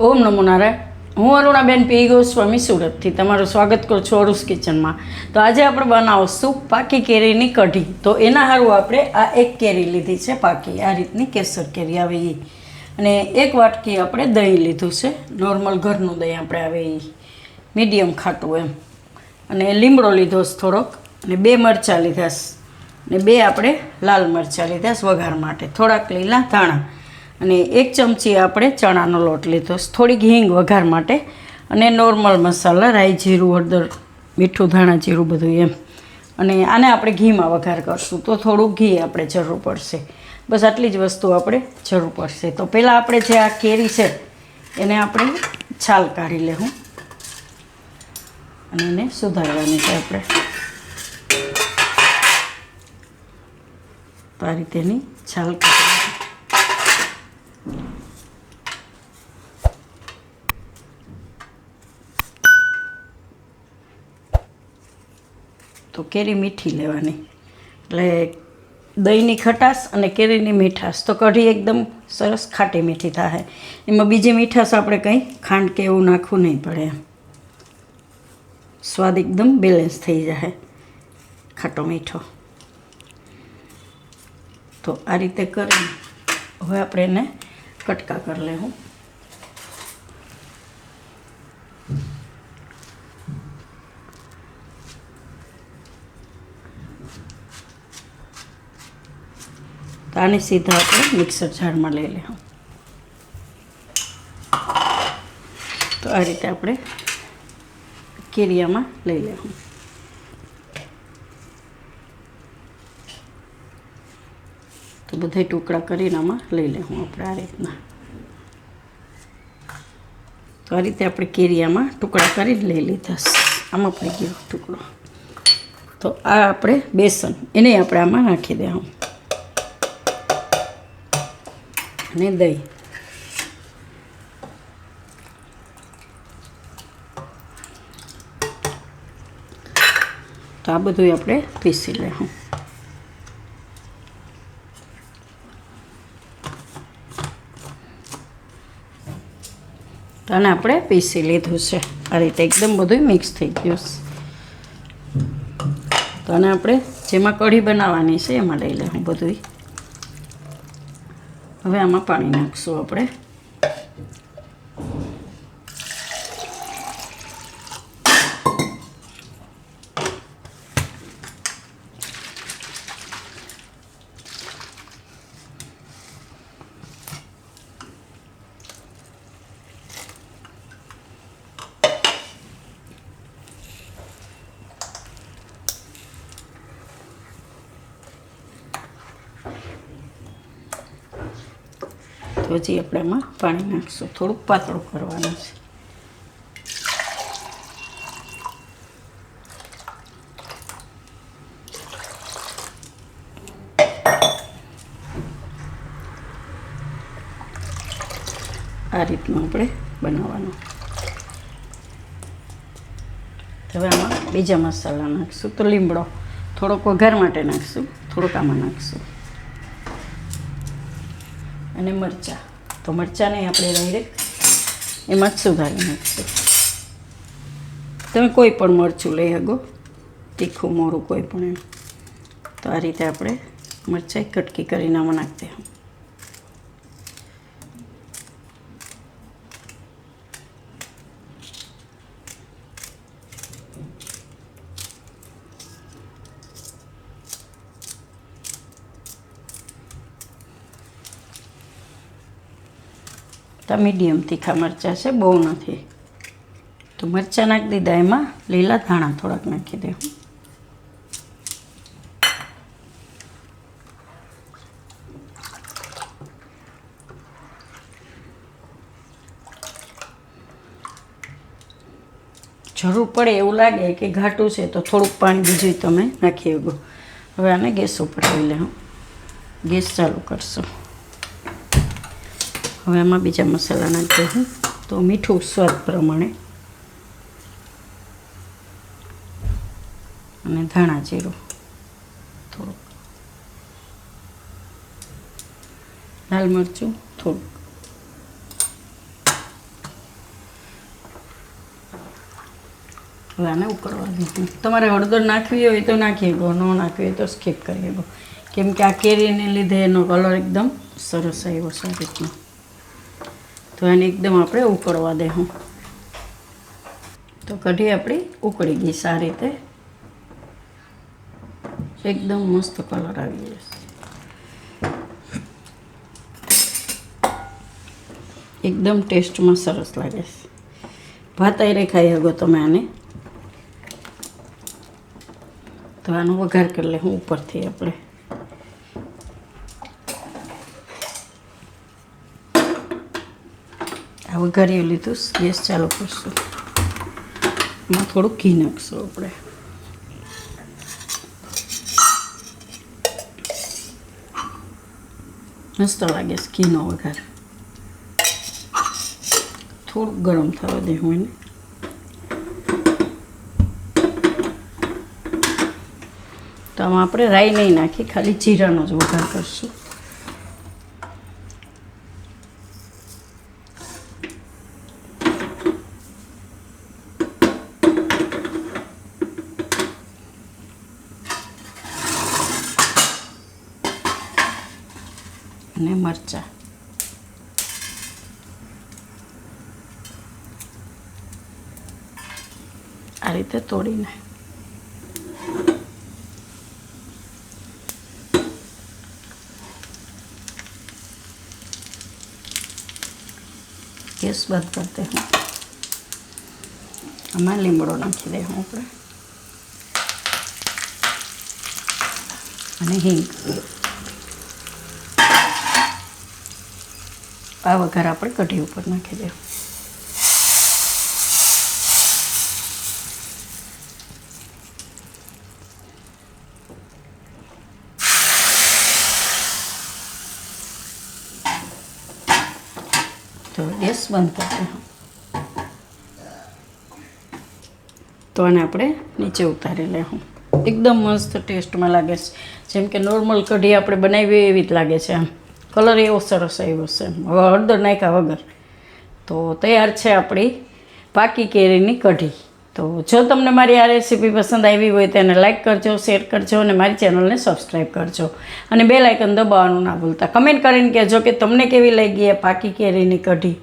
ઓમ નમો નારાયણ. હું અરુણાબેન પી. ગોસ્વામી, સુરતથી. તમારું સ્વાગત કરું છું અરુસ કિચનમાં. તો આજે આપણે બનાવશું પાકી કેરીની કઢી. તો એના સારું આપણે આ એક કેરી લીધી છે પાકી. આ રીતની કેસર કેરી આવે એ અને એક વાટકી આપણે દહીં લીધું છે. નોર્મલ ઘરનું દહીં આપણે આવે એ મીડિયમ ખાટું એમ. અને લીમડો લીધો છે થોડોક. અને બે મરચાં લીધા છે. ને બે આપણે લાલ મરચાં લીધા વઘાર માટે. થોડાક લીલા ધાણા. અને એક ચમચી આપણે ચણાનો લોટ લીધો. થોડીક હિંગ વઘાર માટે અને નોર્મલ મસાલા, રાઈ જીરું, હળદર, મીઠું, ધાણા જીરું બધું એમ. અને આને આપણે ઘીમાં વઘાર કરશું. તો થોડું ઘી આપણે જરૂર પડશે. બસ આટલી જ વસ્તુ આપણે જરૂર પડશે. તો પહેલાં આપણે જે આ કેરી છે, એને આપણે છાલ કાઢી લેવું અને એને સુધારવાની છે આપણે. તો આ રીતે છાલ કાઢી તો કેરી મીઠી લેવાની. એટલે દહીંની ખટાશ અને કેરીની મીઠાશ. તો કઢી એકદમ સરસ ખાટી મીઠી થાય એમાં બીજી મીઠાશ આપણે કંઈ ખાંડ કે એવું નાખવું નહીં પડે સ્વાદ એકદમ બેલેન્સ થઈ જાય ખાટો મીઠો. તો આ રીતે કરી હવે આપણે એને કટકા કરી લેવું તો આને સીધા આપણે મિક્સર જારમાં લઈ લેવું. તો આ રીતે આપણે કેરિયામાં લઈ લેવું. તો બધા ટુકડા કરીને આમાં લઈ લેવું આપણે આ રીતના. તો આ રીતે આપણે કેરિયામાં ટુકડા કરીને લઈ લીધા. આમાં પડી ગયો ટુકડો. તો આ આપણે બેસન, એને આપણે આમાં નાખી દેવું અને દહીં. તો આ બધું આપણે પીસી લેવું. અને આપણે પીસી લીધું છે. આ રીતે એકદમ બધું મિક્સ થઈ ગયું છે. તો અને આપણે જેમાં કઢી બનાવવાની છે એમાં લઈ લેવું બધું હવે આમાં પાણી નાખશું આપણે. તો હજી આપણે એમાં પાણી નાખીશું. થોડુંક પાતળું કરવાનું છે. આ રીતનું આપણે બનાવવાનું. હવે આમાં બીજા મસાલા નાખીશું. તો લીમડો થોડોક વઘાર માટે નાખીશું, થોડોક આમાં નાખશું. અને મરચાં. તો મરચાંને આપણે ડાયરેક્ટ એમાં જ સુધારી નાખશું. તમે કોઈ પણ મરચું લઈ શકો. તીખું, મોરું, કોઈ પણ એમ. તો આ રીતે આપણે મરચાં કટકી કરીને આમાં નાખી દઉં તો મીડિયમ તીખા મરચાં છે, બહુ નથી. તો મરચાં નાખી દીધા એમાં, લીલા ધાણા થોડાક નાખી દે. જરૂર પડે એવું લાગે કે ઘાટું છે, તો થોડુંક પાણી બીજું તમે નાખી શકો. હવે આને ગેસ ઉપર લઈ લેવું ગેસ ચાલુ કરશું. હવે આમાં બીજા મસાલા નાખીશું તો મીઠું સ્વાદ પ્રમાણે. અને ધાણા જીરું થોડુંક. લાલ મરચું થોડુંક. હવે આને ઉકળવા દીધું તમારે હળદર નાખવી હોય તો નાખી ગો ન નાખવી હોય તો સ્કીપ કરી ગો કેમ કે આ કેરીને લીધે એનો કલર એકદમ સરસ આવ્યો સારી રીતનો. તો એને એકદમ આપણે ઉકળવા દેવું તો કઢી આપણી ઉકળી ગઈ સારી રીતે. એકદમ મસ્ત કલર આવી જશે એકદમ ટેસ્ટમાં સરસ લાગે છે. ભાત આયરે ખાઈ શકો તમે આને. તો આનો વઘાર કરી લે હું ઉપરથી આપણે. વઘારી લીધું. ગેસ ચાલુ કરશું. એમાં થોડું ઘી નાખશું આપણે. મસ્ત લાગે છે ઘીનો વઘાર. થોડુંક ગરમ થવા દે હું એને. તો આમાં આપણે રાઈ નહીં નાખી, ખાલી જીરાનો જ વઘાર કરશું. અને મરચાં. આ રીતે તોડીને. ગેસ બંધ કરી હું. આમાં લીમડો નાખી દે હું આપણે. અને હિંગ. આ વઘાર આપણે કઢી ઉપર નાખી દઈએ તો ગેસ બંધ કરી તો આને આપણે નીચે ઉતારી લેવું એકદમ મસ્ત ટેસ્ટમાં લાગે છે. જેમ કે નોર્મલ કઢી આપણે બનાવી એવી જ લાગે છે આમ કલર એવો સરસ આવ્યો છે. હવે હળદર નાખ્યા વગર. તો તૈયાર છે આપણી પાકી કેરીની કઢી. તો જો તમને મારી આ રેસીપી પસંદ આવી હોય તો એને લાઇક કરજો, શેર કરજો અને મારી ચેનલને સબસ્ક્રાઈબ કરજો. અને બે લાઇકન દબાવવાનું ના ભૂલતા. કમેન્ટ કરીને કહેજો કે તમને કેવી લાગી એ પાકી કેરીની કઢી.